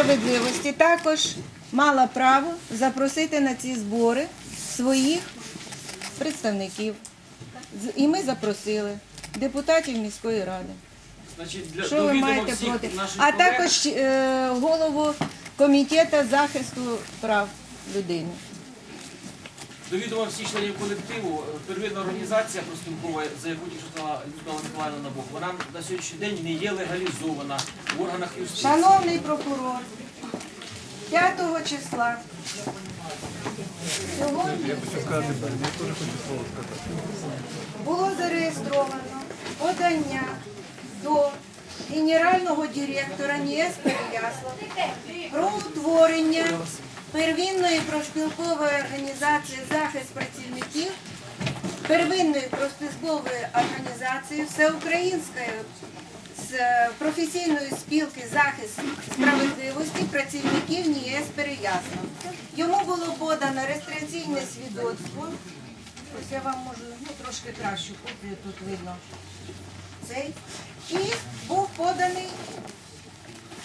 справедливості також мала право запросити на ці збори своїх представників. І ми запросили депутатів міської ради. Значить, для Що ви маєте проти? А колег, також е, голову комітету захисту прав людини. До відома всіх членів колективу, е, первинна організація профспілкова, за яку тільки що сказала Людмила Миколаївна Набок, вона на сьогоднішній день не є легалізована в органах юстиції. Шановний прокурор, 5 числа. Сьогодні було зареєстровано подання до генерального директора НІЕС Переяслав про утворення первинної профспілкової організації захист працівників первинної профспілкової організації Всеукраїнської з професійної спілки захист справедливості працівників НІЕС Переяслав. Йому було подано реєстраційне свідоцтво. Ось я вам можу ну, трошки кращу копію тут видно. Цей. І був поданий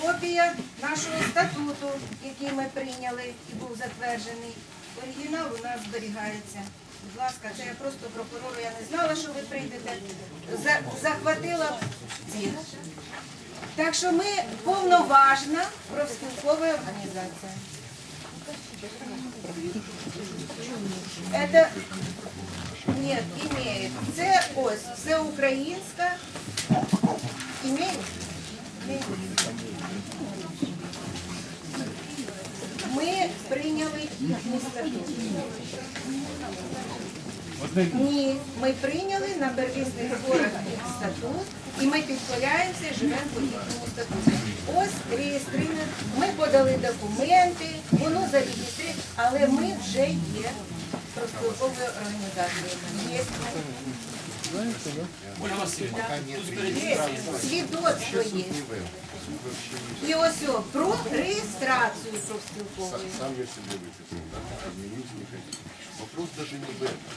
копія нашого статуту, який ми прийняли і був затверджений. Оригінал у нас зберігається. Будь ласка, це я просто прокурору, я не знала, що ви прийдете. За- захватила ці. Так що ми повноважна профспілкова організація. Это нет, имеет. Це ось всеукраїнська. Имеет? Имеет. Ми прийняли їхній статут. Ні, ми прийняли на первісних зборах їх статут і ми підкоряємося живемо по їхньому статуту. Ось реєструємо. Ми подали документи, воно зареєструє, але ми вже є профспілковою організацією Є Ольга Васильівна, тут збережіть Є свідоцтво є. І ось о, про реєстрацію профспілкової. Сам я себе выписал, да, изменить не хочу. Вопрос даже не в этом.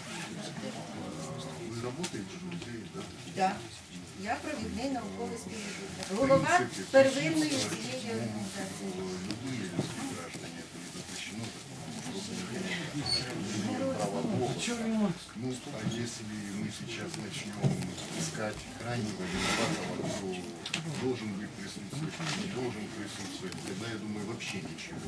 Вы работаете в музее, да? Так. Я провідний науковий співробітник. Голова первинної цієї організації. Бога. Ну, а если мы сейчас начнем искать крайнего виноватого, кто должен быть присутствовать, не должен присутствовать, тогда, я думаю, вообще ничего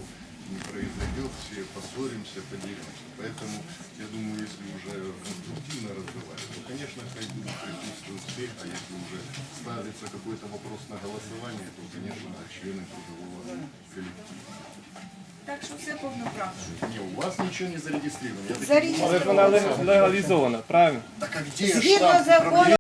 не произойдет, все поссоримся, поделимся. Поэтому, я думаю, если уже конструктивно разговаривать, то, конечно, хай будут присутствовать все, а если уже ставится какой-то вопрос на голосование, то, конечно, члены трудового коллектива. Так що все повноправно. Не, у вас ничего не зарегистрировано. Я так Зарегистрировано. понимаю, Але ж вона легалізована, правильно? Так а где Згідно штраф? закону